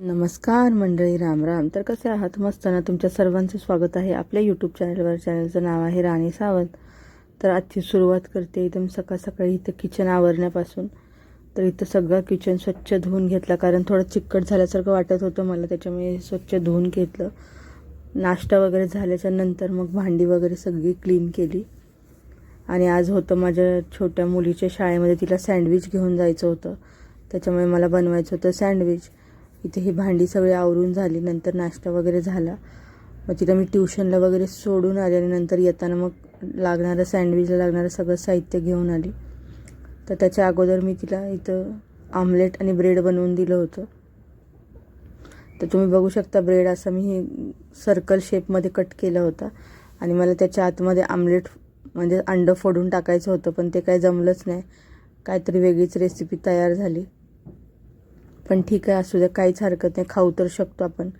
नमस्कार मंडळी राम राम. तर कसे आहात? मस्त ना? तुमच्या सर्वांचं स्वागत आहे आपल्या यूट्यूब चॅनलवर चॅनलचं नाव आहे राणी सावंत. तर आजची सुरुवात करते एकदम सकाळ सकाळी इथं किचन आवरण्यापासून. तर इथं सगळं किचन स्वच्छ धुवून घेतलं कारण थोडं चिकट झाल्यासारखं वाटत होतं मला त्याच्यामुळे स्वच्छ धुवून घेतलं. नाश्ता वगैरे झाल्याच्यानंतर मग भांडी वगैरे सगळी क्लीन केली. आणि आज होतं माझ्या छोट्या मुलीच्या शाळेमध्ये तिला सँडविच घेऊन जायचं होतं. त्याच्यामुळे मला बनवायचं होतं सँडविच इथे ही भांडी सगळी आवरून झाली नंतर नाश्ता वगैरे झाला. मग तिला मी ट्युशनला वगैरे सोडून आले आणि नंतर येताना मग लागणारं सँडविचला लागणारं सगळं साहित्य घेऊन आली. तर त्याच्या अगोदर मी तिला इथं आमलेट आणि ब्रेड बनवून दिलं होतं. तर तुम्ही बघू शकता ब्रेड असं मी हे सर्कल शेपमध्ये कट केला होता. आणि मला त्याच्या आतमध्ये आमलेट म्हणजे अंडं फोडून टाकायचं होतं पण ते काही जमलंच नाही. काहीतरी वेगळीच रेसिपी तयार झाली. पण ठीक आहे असू द्या काहीच हरकत नाही खाऊ तर शकतो आपण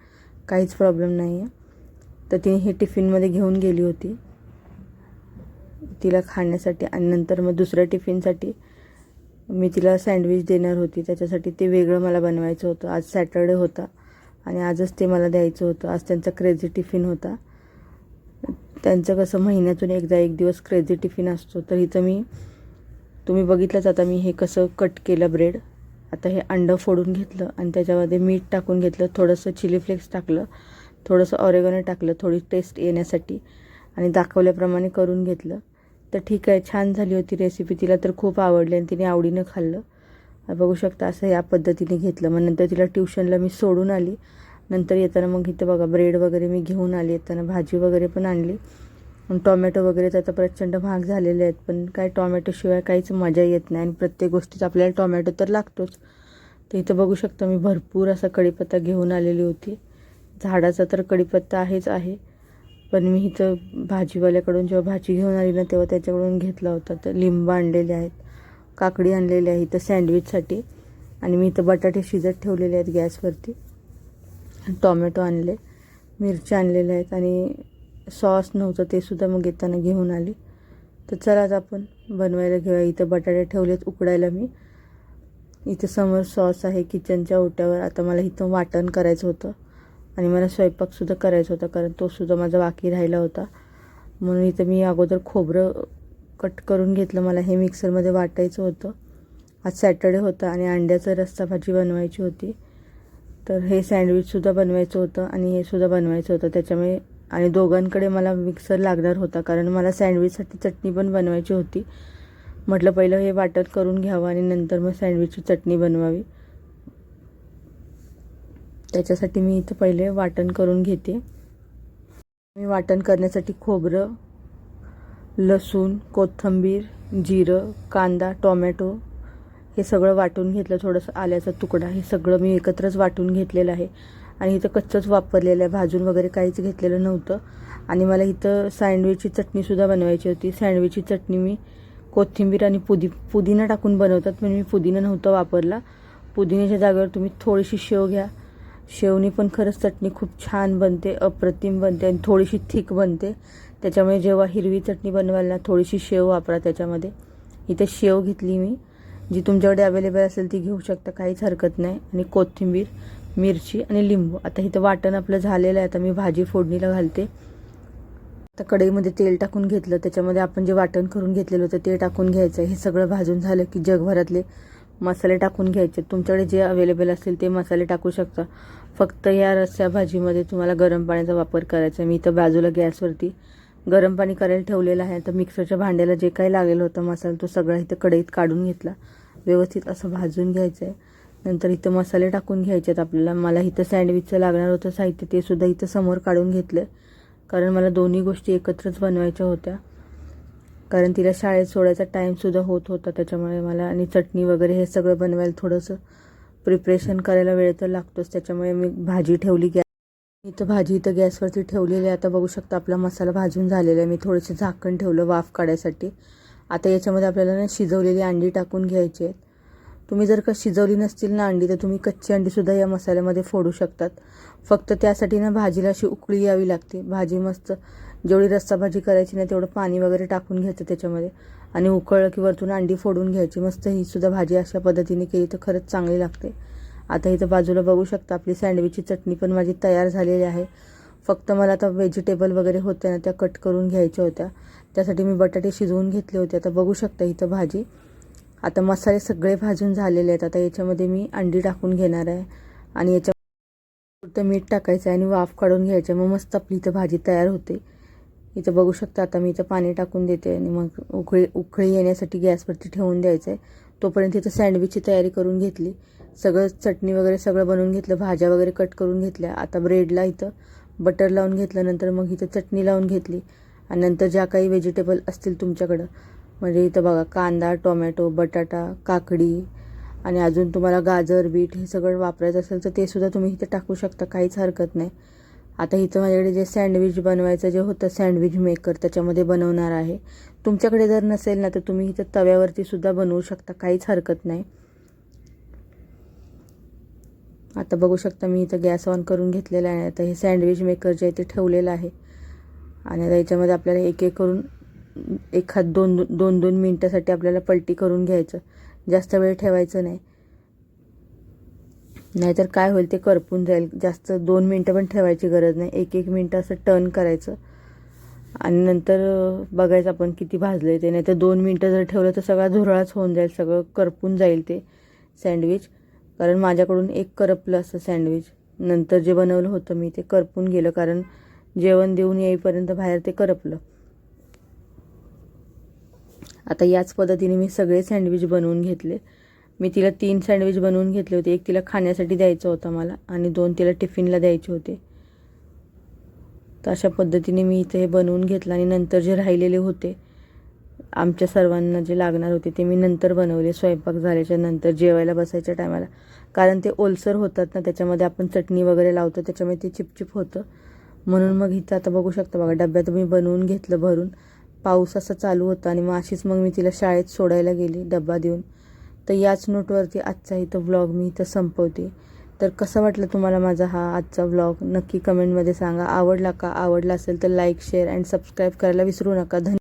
काहीच प्रॉब्लेम नाही आहे तर तिने हे टिफिनमध्ये घेऊन गेली होती. तिला खाण्यासाठी आणि नंतर मग दुसऱ्या टिफिनसाठी मी तिला सँडविच देणार होती. त्याच्यासाठी ते वेगळं मला बनवायचं होतं. आज सॅटर्डे होता आणि आजच ते मला द्यायचं होतं. आज त्यांचा क्रेझी टिफिन होता. त्यांचं कसं महिन्यातून एकदा एक दिवस क्रेझी टिफिन असतो. तर इथं मी तुम्ही बघितलंच आता मी हे कसं कट केलं ब्रेड आता हे अंडं फोडून घेतलं आणि त्याच्यामध्ये मीठ टाकून घेतलं थोडंसं चिली फ्लेक्स टाकलं थोडंसं ऑरेगनो टाकलं थोडी टेस्ट येण्यासाठी आणि दाखवल्याप्रमाणे करून घेतलं. तर ठीक आहे छान झाली होती रेसिपी तिला तर खूप आवडली आणि तिने आवडीनं खाल्लं. बघू शकता असं या पद्धतीने घेतलं. मग नंतर तिला ट्युशनला मी सोडून आली. नंतर येताना मग इथं बघा ब्रेड वगैरे मी घेऊन आली. येताना भाजी वगैरे पण आणली. टॉमॅटो वगैरे तर आता प्रचंड महाग झालेले आहेत पण काय टॉमॅटोशिवाय काहीच मजा येत नाही आणि प्रत्येक गोष्टीत आपल्याला टॉमॅटो तर लागतोच. तर इथं बघू शकता मी भरपूर असा कढीपत्ता घेऊन आलेली होती. झाडाचा तर कढीपत्ता आहेच आहे पण मी इथं भाजीवाल्याकडून जेव्हा भाजी घेऊन आली ना तेव्हा त्याच्याकडून घेतला होता. तर लिंब आणलेले आहेत काकडी आणलेली आहे इथं सँडविचसाठी आणि मी इथं बटाटे शिजत ठेवलेले आहेत गॅसवरती. टॉमॅटो आणले मिरच्या आणलेल्या आहेत आणि सॉस नव्हतं ते सुद्धा मग येताना घेऊन आली. तर चला आपण बनवायला घेऊया. इथं बटाटे ठेवलेत उकडायला मी. इथं समोर सॉस आहे किचनच्या ओट्यावर. आता मला इथं वाटण करायचं होतं. आणि मला स्वयंपाकसुद्धा करायचा होता कारण तोसुद्धा माझा बाकी राहिला होता. म्हणून इथं मी अगोदर खोबरं कट करून घेतलं. मला हे मिक्सरमध्ये वाटायचं होतं. आज सॅटर्डे होता आणि अंड्याचं रस्सा भाजी बनवायची होती. तर हे सँडविचसुद्धा बनवायचं होतं आणि हे सुद्धा बनवायचं होतं. त्याच्यामुळे आणि दोघांकडे मला मिक्सर लागणार होता कारण मला सँडविचसाठी चटणी पण बनवायची होती. म्हटलं पहिलं हे वाटण करून घ्यावं आणि नंतर मग सँडविचची चटणी बनवावी. त्याच्यासाठी मी इथं पहिले वाटण करून घेते. मी वाटण करण्यासाठी खोबरं लसूण कोथिंबीर जिरं कांदा टोमॅटो हे सगळं वाटून घेतलं. थोडंसं आल्याचा तुकडा हे सगळं मी एकत्रच वाटून घेतलेलं आहे. आणि इथं कच्चंच वापरलेलं आहे. भाजून वगैरे काहीच घेतलेलं नव्हतं. आणि मला इथं सँडविचची चटणीसुद्धा बनवायची होती. सँडविचची चटणी मी कोथिंबीर आणि पुदी पुदिना टाकून बनवतात पण मी पुदिना नव्हता वापरला. पुदिन्याच्या जागेवर तुम्ही थोडीशी शेव घ्या. शेवनी पण खरंच चटणी खूप छान बनते अप्रतिम बनते आणि थोडीशी थिक बनते. त्याच्यामुळे जेव्हा हिरवी चटणी बनवायला ना थोडीशी शेव वापरा त्याच्यामध्ये. इथे शेव घेतली मी. जी तुमच्याकडे अवेलेबल असेल ती घेऊ शकता काहीच हरकत नाही. आणि कोथिंबीर मिरची आणि लिंबू. आता इथं वाटण आपलं झालेलं आहे. आता मी भाजी फोडणीला घालते. आता कढईमध्ये तेल टाकून घेतलं. त्याच्यामध्ये आपण जे वाटण करून घेतलेलं होतं ते टाकून घ्यायचं. हे सगळं भाजून झालं की जगभरातले मसाले टाकून घ्यायचे. तुमच्याकडे जे अवेलेबल असतील ते मसाले टाकू शकता. फक्त या रस्या भाजीमध्ये तुम्हाला गरम पाण्याचा वापर करायचा मी इथं बाजूला गॅसवरती गरम पाणी करायला ठेवलेलं आहे. तर मिक्सरच्या भांड्याला जे काही लागलेलं होतं मसाला तो सगळा इथं कढईत काढून घेतला. व्यवस्थित असं भाजून घ्यायचं आहे. नंतर इथं मसाले टाकून घ्यायचे आहेत आपल्याला. मला इथं सँडविचचं लागणार होतं साहित्य ते सुद्धा इथं समोर काढून घेतलं. कारण मला दोन्ही गोष्टी एकत्रच बनवायच्या होत्या. कारण तिला शाळेत सोडायचा टाईमसुद्धा होत होता त्याच्यामुळे मला आणि चटणी वगैरे हे सगळं बनवायला थोडंसं प्रिपरेशन करायला वेळ तर लागतोच. त्याच्यामुळे मी भाजी ठेवली. गॅस इथं भाजी इथं गॅसवरती ठेवलेली आहे. आता बघू शकता आपला मसाला भाजून झालेला आहे. मी थोडंसं झाकण ठेवलं वाफ काढायसाठी. आता याच्यामध्ये आपल्याला ना शिजवलेली अंडी टाकून घ्यायची आहेत. तुम्ही जर का शिजवली नसतील ना अंडी तर तुम्ही कच्ची अंडीसुद्धा या मसाल्यामध्ये फोडू शकतात. फक्त त्यासाठी ना भाजीला अशी उकळी यावी लागते. भाजी मस्त जेवढी रस्सा भाजी करायची ना तेवढं पाणी वगैरे टाकून घ्यायचं त्याच्यामध्ये. आणि उकळलं की वरतून अंडी फोडून घ्यायची. मस्त ही सुद्धा भाजी अशा पद्धतीने केली तर खरंच चांगली लागते. आता इथं बाजूला बघू शकता आपली सँडविचची चटणी पण माझी तयार झालेली आहे. फक्त मला आता व्हेजिटेबल वगैरे होत्या ना त्या कट करून घ्यायच्या होत्या. त्यासाठी मी बटाटे शिजवून घेतले होते. आता बघू शकता इथं भाजी. आता मसाले सगळे भाजून झालेले आहेत. आता याच्यामध्ये मी अंडी टाकून घेणार आहे. आणि याच्या पुरतं मीठ टाकायचं आहे आणि वाफ काढून घ्यायचं मग मस्त आपली इथं भाजी तयार होते. इथं बघू शकता आता मी इथं पाणी टाकून देते आणि मग उकळी उकळी येण्यासाठी गॅसवरती ठेवून द्यायचं आहे. तोपर्यंत इथं सँडविचची तयारी करून घेतली. सगळं चटणी वगैरे सगळं बनवून घेतलं. भाज्या वगैरे कट करून घेतल्या. आता ब्रेडला इथं बटर लावून घेतलं नंतर मग इथं चटणी लावून घेतली. आणि नंतर ज्या काही व्हेजिटेबल असतील तुमच्याकडं म्हणजे इथं बघा कांदा टोमॅटो बटाटा काकडी आणि अजून तुम्हाला गाजर बीट हे सगळं वापरायचं असेल तर ते सुद्धा तुम्ही इथं टाकू शकता काहीच हरकत नाही. आता इथं माझ्याकडे जे सँडविच बनवायचं जे होतं सँडविच मेकर त्याच्यामध्ये बनवणार आहे. तुमच्याकडे जर नसेल ना तर तुम्ही इथं तव्यावरती सुद्धा बनवू शकता काहीच हरकत नाही. आता बघू शकता मी इथं गॅस ऑन करून घेतलेला आहे. आता हे सँडविच मेकर जे आहे ते ठेवलेलं आहे. आणि आता याच्यामध्ये आपल्याला एक एक करून एखाद दोन दोन दोन मिनटासाठी आपल्याला पलटी करून घ्यायचं. जास्त वेळ ठेवायचं नाही. नाहीतर काय होईल ते करपून जाईल. जास्त दोन मिनटं पण ठेवायची गरज नाही. एक एक मिनटं असं टर्न करायचं. आणि नंतर बघायचं आपण किती भाजलं आहे ते. नाही तर दोन मिनटं जर ठेवलं तर सगळा धुरळाच होऊन जाईल. सगळं करपून जाईल ते सँडविच कारण माझ्याकडून एक करपलं असं सँडविच नंतर जे बनवलं होतं मी ते करपून गेलं. कारण जेवण देऊन येईपर्यंत बाहेर ते करपलं. आता याच पद्धतीने मी सगळे सँडविच बनवून घेतले. मी तिला तीन सँडविच बनवून घेतले होते. एक तिला खाण्यासाठी द्यायचं होतं मला आणि दोन तिला टिफिनला द्यायचे होते. तर अशा पद्धतीने मी इथे हे बनवून घेतलं आणि नंतर जे राहिलेले होते आमच्या सर्वांना जे लागणार होते ते मी नंतर बनवले. स्वयंपाक झाल्याच्यानंतर जेवायला बसायच्या टायमाला. कारण ते ओलसर होतात ना त्याच्यामध्ये आपण चटणी वगैरे लावतो त्याच्यामुळे ते चिपचिप होतं. म्हणून मग इथं आता बघू शकता बघा डब्यात मी बनवून घेतलं भरून. पाऊस असा चालू होता आणि मग अशीच मग मी तिला शाळेत सोडायला गेली डब्बा देऊन. तर याच नोटवरती आजचा इथं व्लॉग मी इथं संपवते. तर कसं वाटलं तुम्हाला माझा हा आजचा व्लॉग नक्की कमेंटमध्ये सांगा. आवडला का? आवडला असेल तर लाईक शेअर अँड सबस्क्राईब करायला विसरू नका. धन्यवाद